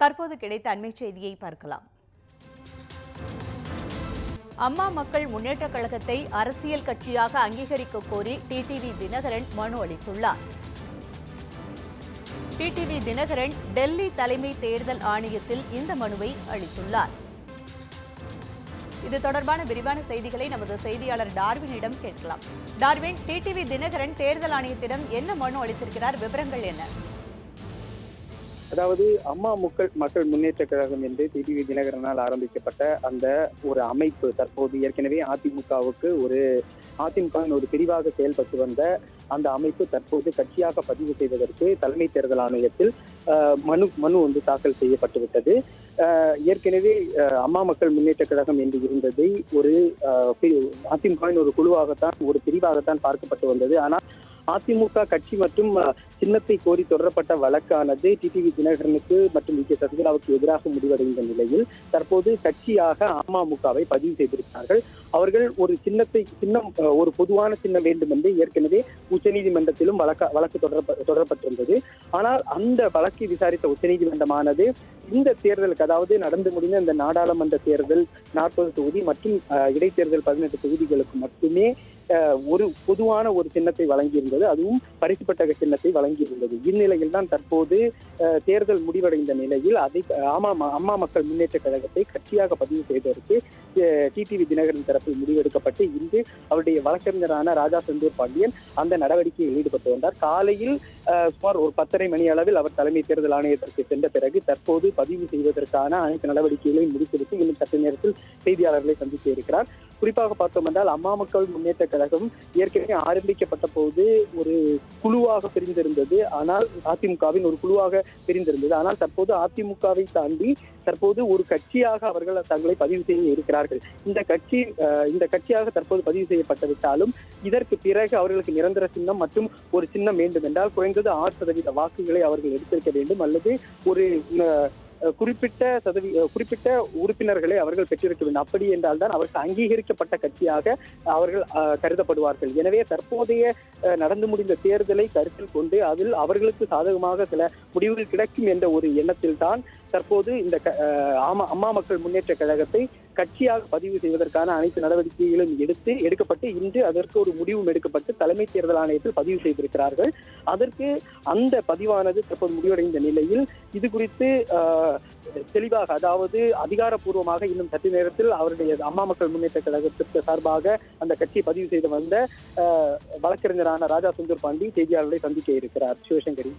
தற்போது கிடைத்த அண்மை செய்தியை பார்க்கலாம். அம்மா மக்கள் முன்னேற்றக் கழகத்தை அரசியல் கட்சியாக அங்கீகரிக்க கோரி டிடிவி தினகரன் மனு அளித்துள்ளார். டிடிவி தினகரன் டெல்லி தலைமை தேர்தல் ஆணையத்தில் இந்த மனுவை அளித்துள்ளார். இது தொடர்பான விரிவான செய்திகளை நமது செய்தியாளர் டார்வினிடம் கேட்கலாம். டார்வின் டிடிவி தினகரன் தேர்தல் ஆணையத்திடம் என்ன மனு அளித்திருக்கிறார்? விவரங்கள் என்ன? அதாவது அம்மா மக்கள் மக்கள் முன்னேற்ற கழகம் என்று டிடிவி தினகரனால் ஆரம்பிக்கப்பட்ட அந்த ஒரு அமைப்பு தற்போது ஏற்கனவே அதிமுகவுக்கு ஒரு அதிமுகவின் ஒரு பிரிவாக செயல்பட்டு வந்த அந்த அமைப்பு தற்போது கட்சியாக பதிவு செய்வதற்கு தலைமை தேர்தல் ஆணையத்தில் மனு மனு வந்து தாக்கல் செய்யப்பட்டுவிட்டது. ஏற்கனவே அம்மா மக்கள் முன்னேற்ற கழகம் என்று இருந்ததை ஒரு அதிமுகவின் ஒரு குழுவாகத்தான் ஒரு பிரிவாகத்தான் பார்க்கப்பட்டு வந்தது. ஆனால் அதிமுக கட்சி மற்றும் சின்னத்தை கோரி தொடரப்பட்ட வழக்கானது டிடிவி தினகரனுக்கு மற்றும் வி கே சசிகலாவுக்கு எதிராக முடிவடைந்த நிலையில் தற்போது கட்சியாக அமமுகவை பதிவு செய்திருக்கிறார்கள். அவர்கள் ஒரு சின்னத்தை சின்னம் அஹ், ஒரு பொதுவான சின்னம் வேண்டும் என்று ஏற்கனவே உச்சநீதிமன்றத்திலும் வழக்க வழக்கு தொடரப்ப தொடரப்பட்டிருந்தது. ஆனால் அந்த வழக்கை விசாரித்த உச்சநீதிமன்றமானது இந்த தேர்தலுக்கு அதாவது நடந்து முடிந்த இந்த நாடாளுமன்ற தேர்தல் நாற்பது தொகுதி மற்றும் இடைத்தேர்தல் பதினெட்டு தொகுதிகளுக்கு மட்டுமே ஒரு பொதுவான ஒரு சின்னத்தை வழங்கியிருந்தது. அதுவும் பரிசு பட்டக சின்னத்தை வழங்கியிருந்தது. இந்நிலையில் தான் தற்போது தேர்தல் முடிவடைந்த நிலையில் அதை அம்மா அம்மா மக்கள் முன்னேற்ற கழகத்தை கட்சியாக பதிவு செய்ததற்கு டிடிவி தினகரன் தரப்பில் முடிவெடுக்கப்பட்டு இன்று அவருடைய வழக்கறிஞரான ராஜா செந்தூர் பாண்டியன் அந்த நடவடிக்கையில் ஈடுபட்டு வந்தார். காலையில் சுமார் ஒரு பத்தரை மணி அளவில் அவர் தலைமை தேர்தல் ஆணையத்திற்கு சென்ற பிறகு தற்போது பதிவு செய்வதற்கான அனைத்து நடவடிக்கைகளையும் முடித்துவிட்டு இன்னும் சற்று நேரத்தில் செய்தியாளர்களை சந்திக்க இருக்கிறார். குறிப்பாக பார்த்தோம் என்றால் அம்மா மக்கள் முன்னேற்ற கழகம் ஏற்கனவே ஆரம்பிக்கப்பட்ட போது ஒரு குழுவாக பிரிந்திருந்தது. ஆனால் அதிமுகவின் ஒரு குழுவாக பிரிந்திருந்தது. ஆனால் தற்போது அதிமுகவை தாண்டி தற்போது ஒரு கட்சியாக அவர்கள் தங்களை பதிவு செய்ய இருக்கிறார்கள். இந்த கட்சி இந்த கட்சியாக தற்போது பதிவு செய்யப்பட்டுவிட்டாலும் இதற்கு பிறகு அவர்களுக்கு நிரந்தர சின்னம் மற்றும் ஒரு சின்னம் வேண்டும் என்றால் குறைந்தது ஆறு சதவீத வாக்குகளை அவர்கள் எடுத்திருக்க வேண்டும். அல்லது ஒரு குறிப்பிட்ட சதவி குறிப்பிட்ட உறுப்பினர்களை அவர்கள் பெற்றிருக்க வேண்டும். அப்படி என்றால் தான் அவர்கள் அங்கீகரிக்கப்பட்ட கட்சியாக அவர்கள் கருதப்படுவார்கள். எனவே தற்போதைய நடந்து முடிந்த தேர்தலை கருத்தில் கொண்டு அதில் அவர்களுக்கு சாதகமாக சில முடிவுகள் கிடைக்கும் என்ற ஒரு எண்ணத்தில் தான் தற்போது இந்த க- அம்மா மக்கள் முன்னேற்ற கழகத்தை கட்சியாக பதிவு செய்வதற்கான அனைத்து நடவடிக்கைகளும் எடுத்து எடுக்கப்பட்டு இன்று அதற்கு ஒரு முடிவும் எடுக்கப்பட்டு தலைமை தேர்தல் ஆணையத்தில் பதிவு செய்திருக்கிறார்கள். அதற்கு அந்த பதிவானது தற்போது முடிவடைந்த நிலையில் இது குறித்து தெளிவாக அதாவது அதிகாரப்பூர்வமாக இன்னும் சற்று நேரத்தில் அவருடைய அம்மா மக்கள் முன்னேற்ற கழகத்திற்கு சார்பாக அந்த கட்சியை பதிவு செய்து வந்த வழக்கறிஞரான ராஜா சுந்தர் பாண்டி செய்தியாளர்களை சந்திக்க இருக்கிறார். சிவசங்கரி.